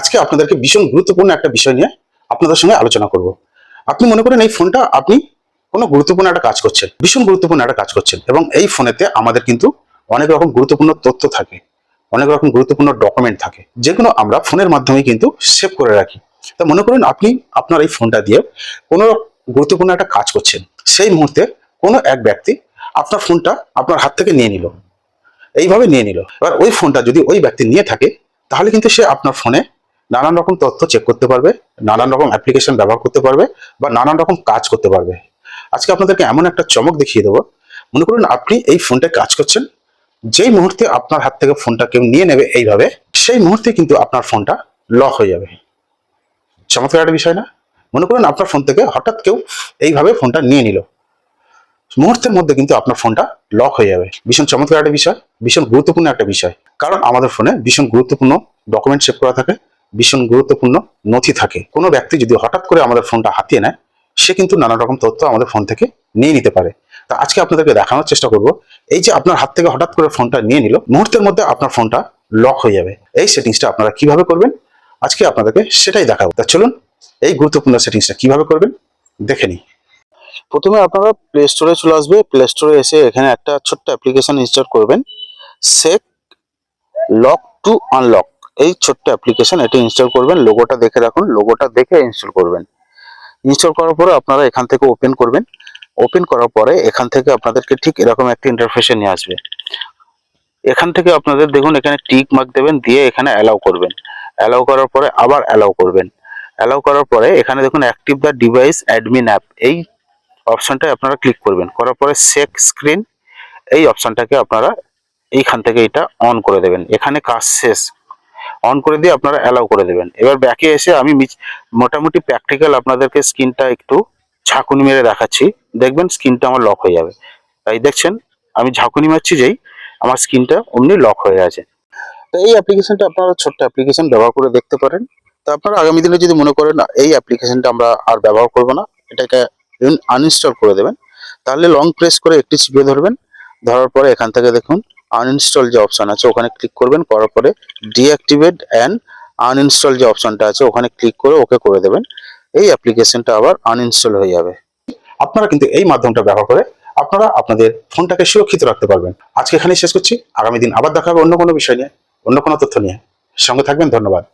আজকে আপনাদেরকে ভীষণ গুরুত্বপূর্ণ একটা বিষয় নিয়ে আপনাদের সঙ্গে আলোচনা করব। আপনি মনে করেন এই ফোনটা আপনি কোনো গুরুত্বপূর্ণ একটা কাজ করছেন, ভীষণ গুরুত্বপূর্ণ একটা কাজ করছেন এবং এই ফোনেতে আমাদের কিন্তু অনেক রকম গুরুত্বপূর্ণ তথ্য থাকে, অনেক রকম গুরুত্বপূর্ণ ডকুমেন্ট থাকে, যেগুলো আমরা ফোনের মাধ্যমে কিন্তু সেভ করে রাখি। তা মনে করুন আপনি আপনার এই ফোনটা দিয়ে কোনো গুরুত্বপূর্ণ একটা কাজ করছেন, সেই মুহূর্তে কোনো এক ব্যক্তি আপনার ফোনটা আপনার হাত থেকে নিয়ে নিল, এইভাবে নিয়ে নিল। এবার ওই ফোনটা যদি ওই ব্যক্তি নিয়ে থাকে, তাহলে কিন্তু সে আপনার ফোনে নানান রকম তথ্য চেক করতে পারবে, নানান রকম অ্যাপ্লিকেশন ব্যবহার করতে পারবে বা নানান রকম কাজ করতে পারবে। আজকে আপনাদেরকে এমন একটা চমক দেখিয়ে দেবো। মনে করুন আপনি এই ফোনটায় কাজ করছেন, যেই মুহূর্তে আপনার হাত থেকে ফোনটা কেউ নিয়ে নেবে এইভাবে, সেই মুহূর্তে কিন্তু আপনার ফোনটা লক হয়ে যাবে। চমৎকার একটা বিষয় না? মনে করুন আপনার ফোন থেকে হঠাৎ কেউ এইভাবে ফোনটা নিয়ে নিল। মুহূর্তের মধ্যে কিন্তু আপনার ফোনটা লক হয়ে যাবে। ভীষণ চমৎকার একটা বিষয়, ভীষণ গুরুত্বপূর্ণ একটা বিষয়। কারণ আমাদের ফোনে ভীষণ গুরুত্বপূর্ণ ডকুমেন্ট সেভ করা থাকে। ভীষণ গুরুত্বপূর্ণ নথি থাকে। কোনো ব্যক্তি যদি হঠাৎ করে আমাদের ফোনটা হাতিয়ে নেয়, সে কিন্তু নানা রকম তথ্য আমাদের ফোন থেকে নিয়ে নিতে পারে। তা আজকে আপনাদেরকে দেখানোর চেষ্টা করব। এই যে আপনার হাত থেকে হঠাৎ করে ফোনটা নিয়ে নিল, মুহূর্তের মধ্যে আপনার ফোনটা লক হয়ে যাবে। এই সেটিংসটা আপনারা কীভাবে করবেন? আজকে আপনাদেরকে সেটাই দেখাবো। তা চলুন, এই গুরুত্বপূর্ণ সেটিংসটা কীভাবে করবেন দেখে নিই। প্রথমে আপনারা প্লে স্টোরে চলে আসবে। প্লে স্টোরে এসে এখানে একটা ছোট্ট অ্যাপ্লিকেশন ইনস্টল করবেন। সেক লক টু আনলক এই ছোট্ট অ্যাপ্লিকেশন এটা ইনস্টল করবেন লোগোটা দেখে রাখুন লোগোটা দেখে ইনস্টল করবেন। ইনস্টল করার পরে আপনারা এখান থেকে ওপেন করবেন। ওপেন করার পরে এখান থেকে আপনাদেরকে ঠিক এরকম একটা ইন্টারফেসে নিয়ে আসবে। এখান থেকে আপনাদের দেখুন, এখানে টিক মার্ক দেবেন, দিয়ে এখানে অ্যালাউ করবেন। অ্যালাউ করার পরে আবার অ্যালাউ করবেন। অ্যালাউ করার পরে এখানে দেখুন active the device admin app এই অপশানটায় আপনারা ক্লিক করবেন। করার পরে সেক স্ক্রিন এই অপশানটাকে আপনারা এইখান থেকে এটা অন করে দেবেন। এখানে কাজ শেষ। অন করে দিয়ে আপনারা অ্যালাউ করে দেবেন। এবার ব্যাকে এসে আমি মোটামুটি প্র্যাকটিক্যাল আপনাদেরকে স্কিনটা একটু ঝাঁকুনি মেরে দেখাচ্ছি। দেখবেন স্কিনটা আমার লক হয়ে যাবে। তাই দেখছেন, আমি ঝাঁকুনি মারছি যেই আমার স্কিনটা অমনি লক হয়ে আছে। তো এই অ্যাপ্লিকেশনটা আপনারা ছোট্ট অ্যাপ্লিকেশন ব্যবহার করে দেখতে পারেন। তো আপনারা আগামী দিনে যদি মনে করেন এই অ্যাপ্লিকেশনটা আমরা আর ব্যবহার করব না, এটাকে আনইনস্টল করে দেবেন, তাহলে লং প্রেস করে একটি চিপে ধরবেন। ধরার পরে এখান থেকে দেখুন আনইনস্টল যে অপশান আছে, ওখানে ক্লিক করবেন, করার পরে ডিঅ্যাক্টিভেট অ্যান্ড আনইনস্টল যে অপশনটা আছে, ওখানে ক্লিক করে ওকে করে দেবেন। এই অ্যাপ্লিকেশনটা আবার আনইনস্টল হয়ে যাবে। আপনারা কিন্তু এই মাধ্যমটা ব্যবহার করে আপনারা আপনাদের ফোনটাকে সুরক্ষিত রাখতে পারবেন। আজকে এখানেই শেষ করছি। আগামী দিন আবার দেখা হবে অন্য কোনো বিষয় নিয়ে, অন্য কোনো তথ্য নিয়ে। সঙ্গে থাকবেন, ধন্যবাদ।